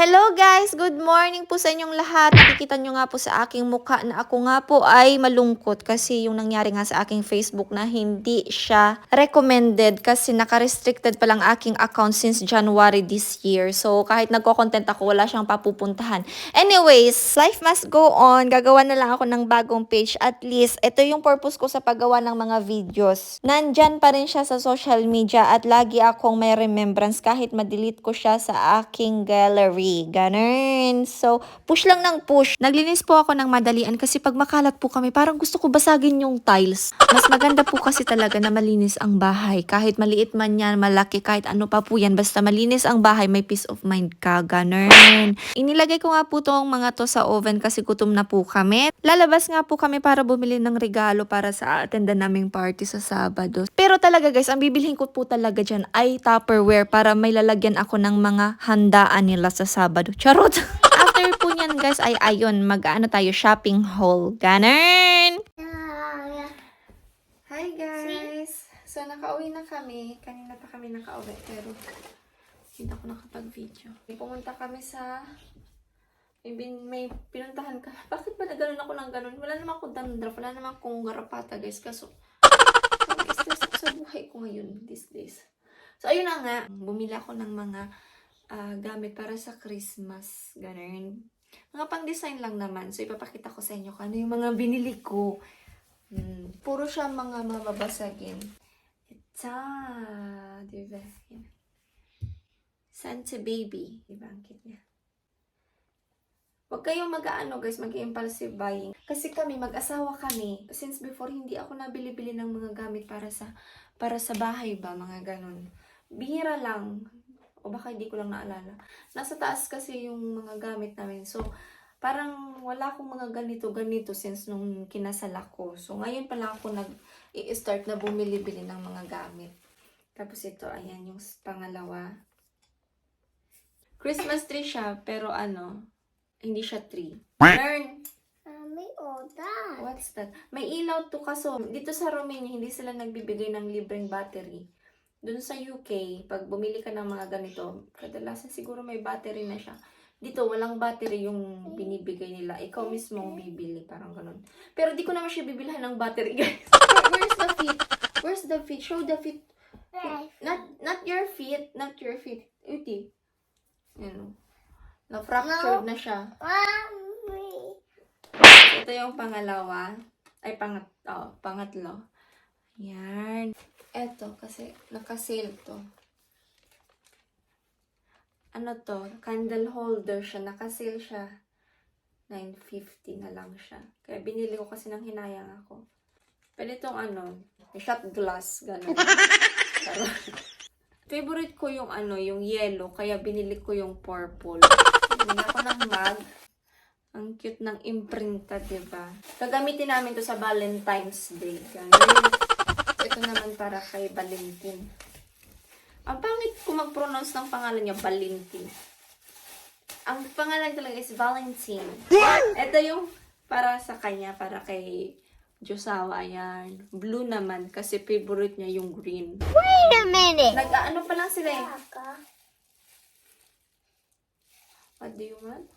Hello guys! Good morning po sa inyong lahat. Nakikita nyo nga po sa aking mukha na ako nga po ay malungkot kasi yung nangyari nga sa aking Facebook na hindi siya recommended kasi naka-restricted pa lang aking account since January this year. So kahit nagko-content ako, wala siyang papupuntahan. Anyways, life must go on. Gagawa na lang ako ng bagong page. At least, ito yung purpose ko sa paggawa ng mga videos. Nandyan pa rin siya sa social media at lagi akong may remembrance kahit ma-delete ko siya sa aking gallery. Ganun. So, push lang ng push. Naglinis po ako ng madalian kasi pag makalat po kami, parang gusto ko basagin yung tiles. Mas maganda po kasi talaga na malinis ang bahay. Kahit maliit man yan, malaki, kahit ano pa po yan. Basta malinis ang bahay, may peace of mind ka. Ganun. Inilagay ko nga po tong mga to sa oven kasi gutom na po kami. Lalabas nga po kami para bumili ng regalo para sa attenda naming party sa Sabado. Pero talaga guys, ang bibilhin ko po talaga dyan ay Tupperware para may lalagyan ako ng mga handaan nila sa Sabado. Charot! After po niyan guys ay ayun, mag-ano tayo, shopping haul. Ganun! Hi guys! So nakauwi na kami. Kanina pa kami nakauwi pero hindi ako nakapag-video. Pumunta kami sa may, bin, may pinuntahan ka. Bakit ba na ganun ako ng ganun? Wala naman akong dandruff. Wala naman akong garapata, guys. Kaso, stress ako sa buhay ko ngayon, these days. So, ayun na nga. Bumili ako ng mga ah, gamit para sa Christmas. Ganun. Mga pang-design lang naman. So, ipapakita ko sa inyo kung ano yung mga binili ko. Hmm. Puro siya mga mababasagin. Ita. Yan. Santa Baby. Diba ang cute niya? Huwag kayong mag-ano guys, mag-impulsive buying. Kasi kami, mag-asawa kami. Since before, hindi ako nabili-bili ng mga gamit para sa para sa bahay ba, mga ganun. Bihira lang. O baka hindi ko lang naalala. Nasa taas kasi yung mga gamit namin. So, parang wala akong mga ganito-ganito since nung kinasal ako. So, ngayon pala ako nag-i-start na bumili-bili ng mga gamit. Tapos ito, ayan yung pangalawa. Christmas tree siya, pero ano, hindi siya tree. Learn! Mommy, all that. What's that? May ilaw to kaso. Dito sa Romania, hindi sila nagbibigay ng libreng battery. Doon sa UK, pag bumili ka ng mga ganito, kadalasan siguro may battery na siya. Dito, walang battery yung binibigay nila. Ikaw mismo ang bibili. Parang ganun. Pero di ko naman siya bibilhan ng battery, guys. Where's the feet? Where's the feet? Show the feet. Not not your feet. Not your feet. Uti. Yan. Na-fractured na siya. Ito yung pangalawa. Ay, pangat, oh, pangatlo. Yan. Ito, kasi nakasale to. Ano to? Candle holder siya. Nakasale siya. 950 na lang siya. Kaya binili ko kasi ng hinayang ako. Pwede itong ano, shot glass, gano'n. Pero, favorite ko yung ano, yung yellow, kaya binili ko yung purple. Binili ako ng mug. Ang cute ng imprinta, ba? Gagamitin namin to sa Valentine's Day. Ganun. Ito naman para kay Valentin. Ang pangit ko mag-pronounce ng pangalan niya, Valentin. Ang pangalan talaga is Valentine. Ito yung para sa kanya, para kay Josawa, ayan. Blue naman, kasi favorite niya yung green. Wait a minute. Nag-ano pa lang sila eh. What do you want?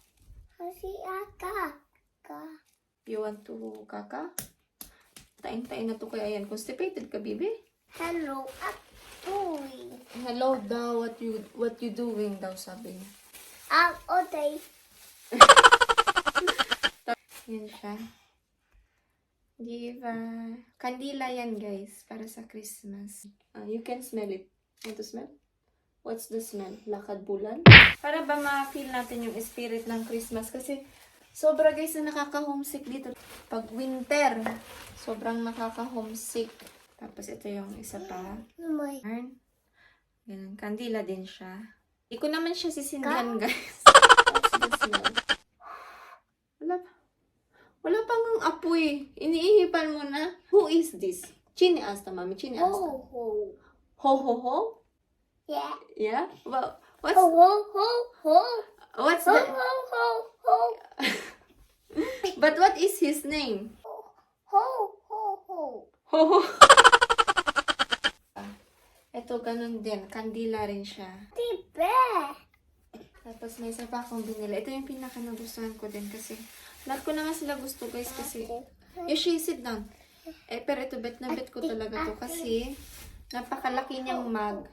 Kasi aka. Aka. You want to kaka? Tain-tain na to kaya yan. Constipated ka, bibi? Hello, Atoy. Hello daw, what you what you doing daw sabi niya. Ang oday. Yan siya. Diva. Kandila yan guys, para sa Christmas. Ah, you can smell it. Want to smell? What's the smell? Lakad bulan? Para ba ma-feel natin yung spirit ng Christmas kasi sobra guys na nakaka-homesick dito. Pag winter, sobrang nakaka-homesick. Tapos ito yung isa pa. Yarn. Ganun. Kandila din siya. Hindi ko naman siya sisindihan, guys. Wala pa. Wala pang ang apoy. Iniihipan mo na. Who is this? Chini asta, mami. Chini asta. Ho, ho. Ho, ho, ho? Yeah. Yeah? Well, what's, Ho, ho, ho, ho. what's Ho, the, ho, ho, ho. but what is his name? Ho, ho, ho. Ho, ho. Ito, ganun din. Kandila rin siya. Di ba? Tapos, may isa pa akong binili. Ito yung pinaka nagustuhan ko din kasi lahat ko na nga sila gusto guys kasi Yoshi, sit down. Eh, pero ito bet na bet ko talaga to kasi napakalaki niyang mug.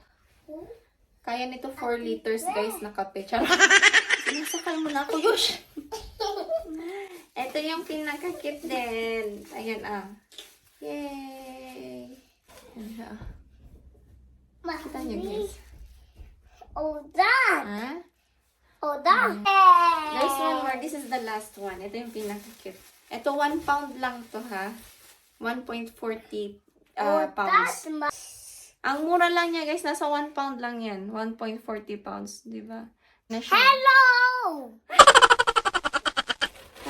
Kaya nito 4 liters guys na kape. Charot. Sinasakal mo na ako, Yosh. ito yung pinaka-cute din. Ayan ah. Yay! Ayan siya. ah. Kita niyo guys. Oh, that. Ha? Oh, that. There's one more. This is the last one. Ito yung pinaka-cute. Ito, 1 pound lang to ha. 1.40 uh, oh, pounds. Ang mura lang niya guys, nasa 1 pound lang yan. 1.40 pounds, di ba? Hello.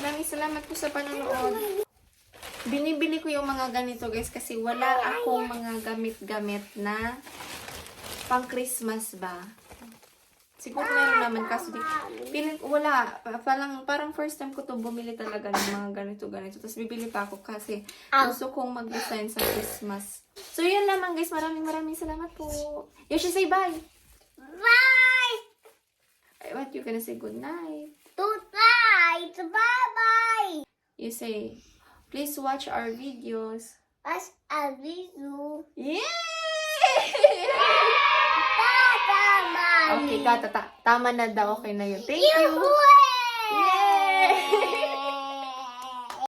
Maraming salamat po sa panonood. Binibili ko yung mga ganito guys kasi wala akong mga gamit-gamit na pang Christmas ba. Siguro meron naman kaso di, piling, wala. Pa- Parang, parang first time ko to bumili talaga ng mga ganito-ganito. Tapos bibili pa ako kasi gusto kong mag-design sa Christmas. So yun lamang guys. Maraming maraming salamat po. Yoshi, say bye. Bye. Eh, What you gonna say good night? Tonight. Bye bye. You say, please watch our videos. As a video. Yay! Tata, mommy. okay, kata, ta- tama na daw. Okay na yun. Thank You you.